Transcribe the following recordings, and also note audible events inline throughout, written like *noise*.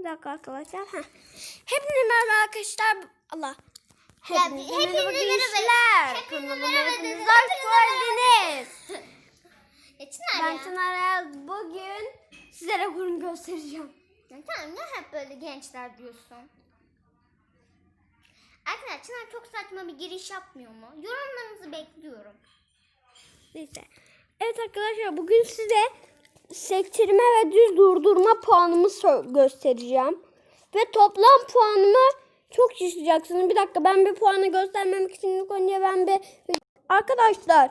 Bir dakika arkadaşlar. Heh. Hepinize merhaba arkadaşlar. Allah. Hepinize merhaba gençler. Kanalıma hepiniz hoş geldiniz. *laughs* Ben. Çınar Ayaz. Bugün sizlere kurum göstereceğim. Ya Tamam ne hep böyle gençler diyorsun. Arkadaşlar Çınar çok saçma bir giriş yapmıyor mu? Yorumlarınızı bekliyorum. Neyse. Evet arkadaşlar bugün size sektirme ve düz durdurma puanımı göstereceğim. Ve toplam puanımı çok şaşıracaksınız. Bir dakika ben bir puanı göstermemek için ilk önce ben bir... Arkadaşlar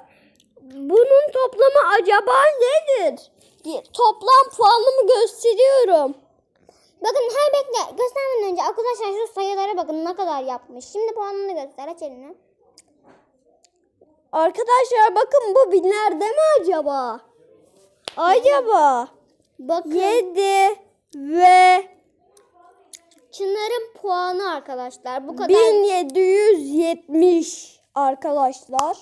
bunun toplamı acaba nedir? diye Toplam puanımı gösteriyorum. Bakın her bekle göstermeden önce arkadaşlar şu sayılara bakın ne kadar yapmış. Şimdi puanını göster aç elini. Arkadaşlar bakın bu binlerde mi acaba? Acaba? Bakın 7 ve Çınar'ın puanı arkadaşlar bu kadar. 1770 arkadaşlar.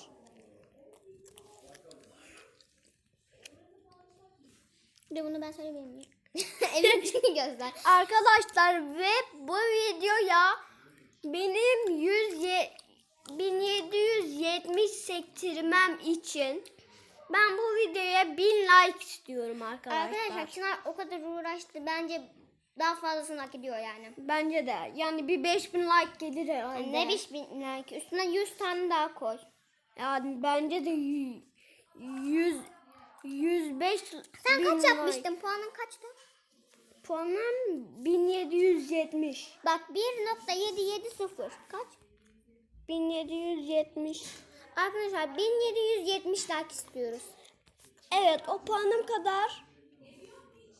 Bir de bunu ben söylemeyeyim mi? *laughs* Elini göster. *laughs* Arkadaşlar ve bu videoya benim 100 ye- 1770 sektirmem için ben bu videoya 1000 like istiyorum arkadaşlar. Arkadaşlar Çınar o kadar uğraştı. Bence daha fazlasını hak ediyor yani. Bence de yani bir 5000 like gelir herhalde. Ne biş bin like. Üstüne 100 tane daha koy. Yani bence de y- 100 105 Sen bin kaç like. yapmıştın? Puanın kaçtı? Puanım 1770. Bak 1.770 kaç? 1770. Arkadaşlar 1770 like istiyoruz. Evet o puanım kadar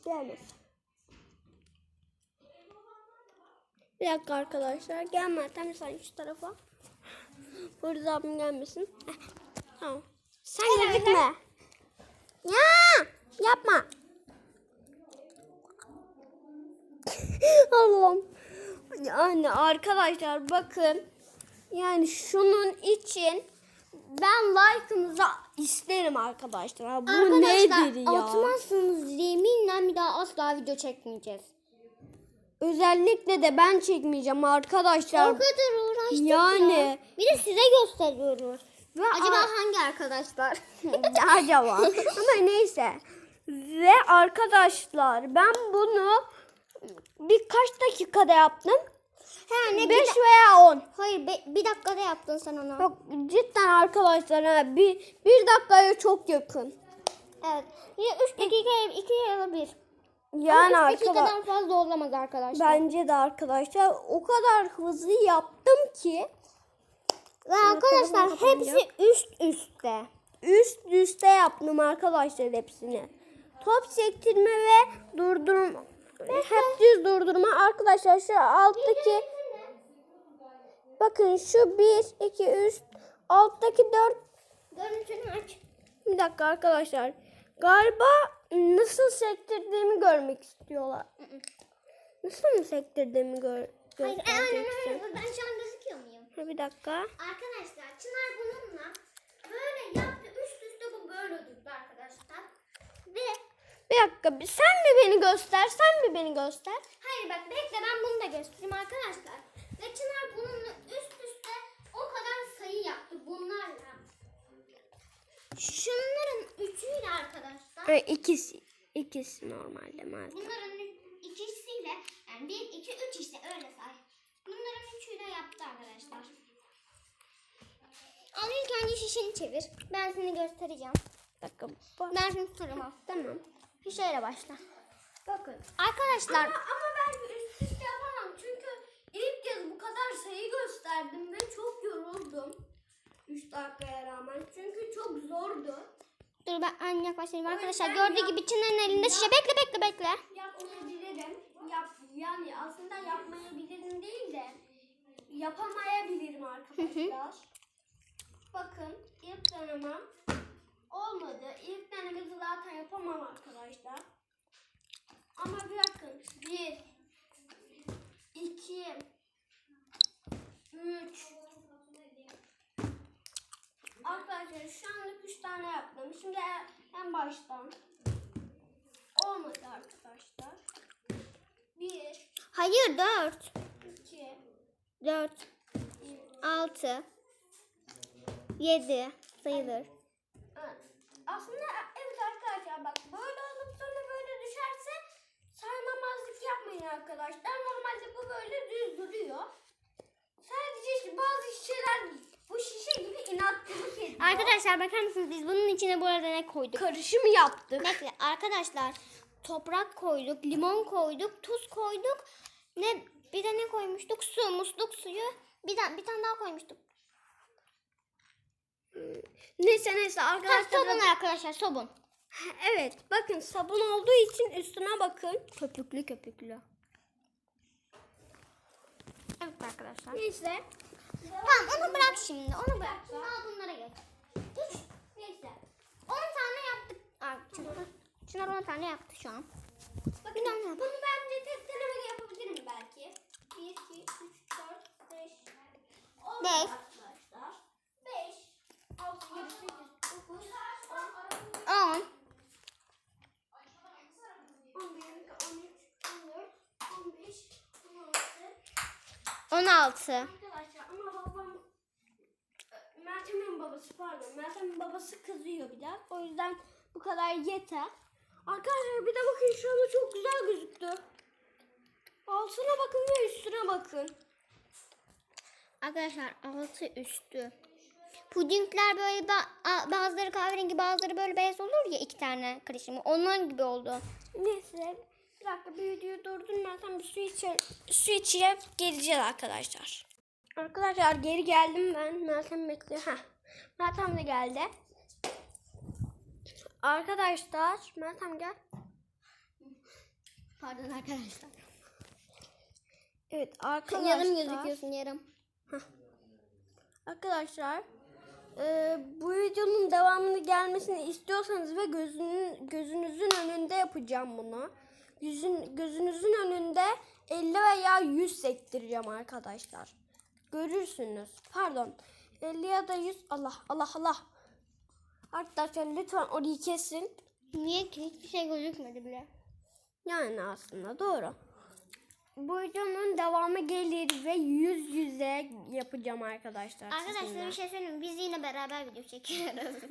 gelmez. Bir dakika arkadaşlar. Gelme Ertem sen şu tarafa. Burada abim gelmesin. Heh, Tamam. Sen Evet, gözükme. Ya yapma. *laughs* Allah'ım. Yani arkadaşlar bakın. Yani şunun için ben like'ınızı isterim arkadaşlar. Bu nedir ya? atmazsanız yeminle bir daha asla video çekmeyeceğiz. Özellikle de ben çekmeyeceğim arkadaşlar. O kadar uğraştık Yani. ya. Bir de size gösteriyoruz. Ve Acaba hangi arkadaşlar? *laughs* acaba? Ama neyse. Ve arkadaşlar ben bunu birkaç dakikada yaptım. Yani 5 veya 10. Hayır be- bir dakikada yaptın sen onu. Yok cidden arkadaşlar ha, bir, bir dakikaya çok yakın. Evet. Ya 3 dakika 2 ya da 1. Yani 3 arkadaşlar dakikadan fazla olamaz arkadaşlar. bence de arkadaşlar o kadar hızlı yaptım ki Ve arkadaşlar hepsi üst üste. üst üste yaptım arkadaşlar hepsini. Top sektirme ve durdurma. Hep düz durdurma. Arkadaşlar şu alttaki bakın şu 1, 2, 3 alttaki 4 Görüntünü aç. bir dakika arkadaşlar. Galiba nasıl sektirdiğimi görmek istiyorlar. Nasıl mı sektirdiğimi gör Hayır, göstereceksin. aynen öyle. Ben şu an gözüküyor muyum? Bir dakika. Arkadaşlar Çınar bununla böyle yaptı. Üst üste bu böyle durdu arkadaşlar. Ve Bir dakika. Sen mi beni göster? Sen mi beni göster? hayır bak bekle ben bunu da göstereyim arkadaşlar. Ve Çınar bununla üst üste o kadar sayı yaptı bunlarla. Şunların üçüyle arkadaşlar. Ha, ikisi. İkisi normalde maalesef. Bunların ikisiyle yani bir, iki, üç işte öyle say. Bunların üçüyle yaptı arkadaşlar. Al ilk önce şişeni çevir. Ben seni göstereceğim. Bir dakika. Bak. Ben seni al. Tamam. Şişeyle başla. Bakın. Arkadaşlar Ama, ama ben üst üste yapamam. Çünkü ilk kez bu kadar sayı gösterdim ve çok yoruldum. 3 dakikaya rağmen. Çünkü çok zordu. dur ben anne yaklaşayım. Arkadaşlar gördüğü gibi Çınar'ın elinde şişe. Bekle bekle bekle. Yapmayabilirim. Yap, yani aslında yapmayabilirim değil de yapamayabilirim arkadaşlar. Bakın ilk denemem olmadı. İlk denemesi zaten yapamam arkadaşlar. Ama bakın bir, iki, üç. Arkadaşlar şu anlık üç tane yaptım. Şimdi en- en baştan. Olmadı arkadaşlar. Bir, Hayır 4. 2, 4. 6. 7 sayılır. Aslında evet arkadaşlar bak böyle olup sonra böyle düşerse saymamazlık yapmayın arkadaşlar. Normalde bu böyle düz duruyor. Sadece işte bazı şişeler bu şişe gibi inatçılık ediyor. Arkadaşlar bakar mısınız biz bunun içine bu arada ne koyduk? Karışım yaptık. Bekle arkadaşlar toprak koyduk, limon koyduk, tuz koyduk. Ne bir de ne koymuştuk? Su, musluk suyu. Bir, de, bir tane daha koymuştuk. Neyse neyse arkadaşlar. Ha, sabun arkadaşlar sabun. Evet bakın sabun olduğu için üstüne bakın. Köpüklü köpüklü. Evet arkadaşlar. Neyse. Tamam onu bırak şimdi. Onu bırak. Al bunlara gel. Neyse. 10 tane yaptık. Aa, Çınar, Çınar 10 tane yaptı şu an. Bakın bunu bence tek denemeli yapabilirim belki. 1, 2, 3, 4, 5, 10. 5. 16. Arkadaşlar ama babam Meltem'in babası pardon Meltem'in babası kızıyor biraz. O yüzden bu kadar yeter. Arkadaşlar bir de bakın şu anda çok güzel gözüktü. Altına bakın ve üstüne bakın. Arkadaşlar altı üstü. Pudingler böyle bazıları kahverengi bazıları böyle beyaz olur ya iki tane karışımı. Onun gibi oldu. Neyse bir dakika bir videoyu durdurmadan bir su içe su içeceğim geleceğiz arkadaşlar. Arkadaşlar geri geldim ben. Meltem bekliyor. Heh. Meltem de geldi. Arkadaşlar Meltem gel. Pardon arkadaşlar. Evet arkadaşlar. Yarım gözüküyorsun yarım. Arkadaşlar e, bu videonun devamını gelmesini istiyorsanız ve gözünün gözünüzün önünde yapacağım bunu. Yüzün gözünüzün önünde 50 veya 100 sektireceğim arkadaşlar. Görürsünüz. Pardon. 50 ya da 100 Allah Allah Allah. Arkadaşlar lütfen orayı kesin. Niye ki hiçbir şey gözükmedi bile. Yani aslında doğru. Bu videonun devamı gelir ve yüz yüze yapacağım arkadaşlar. Arkadaşlar sizinle. bir şey söyleyeyim? Biz yine beraber video çekiyoruz. *laughs*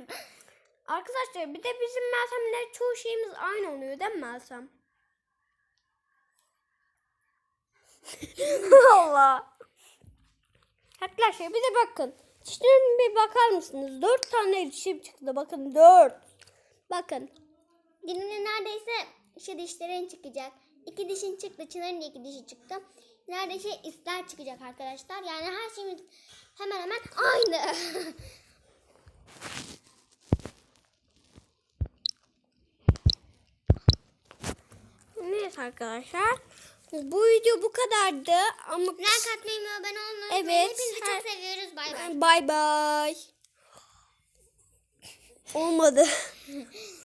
Arkadaşlar bir de bizim Meltem'le çoğu şeyimiz aynı oluyor değil mi Meltem? *laughs* Allah. Arkadaşlar bir de bakın. Dişlerime bir bakar mısınız? Dört tane dişim çıktı. Bakın dört. Bakın. Dilimde neredeyse şu dişlerin çıkacak. İki dişin çıktı. Çınar'ın da iki dişi çıktı. Neredeyse isler çıkacak arkadaşlar. Yani her şeyimiz hemen hemen aynı. *laughs* Neyse arkadaşlar. Bu video bu kadardı ama like atmayı ve abone olmayı unutmayın. Evet, Hepinizi her- çok seviyoruz. Bay bay. Bye bye. Olmadı. *laughs*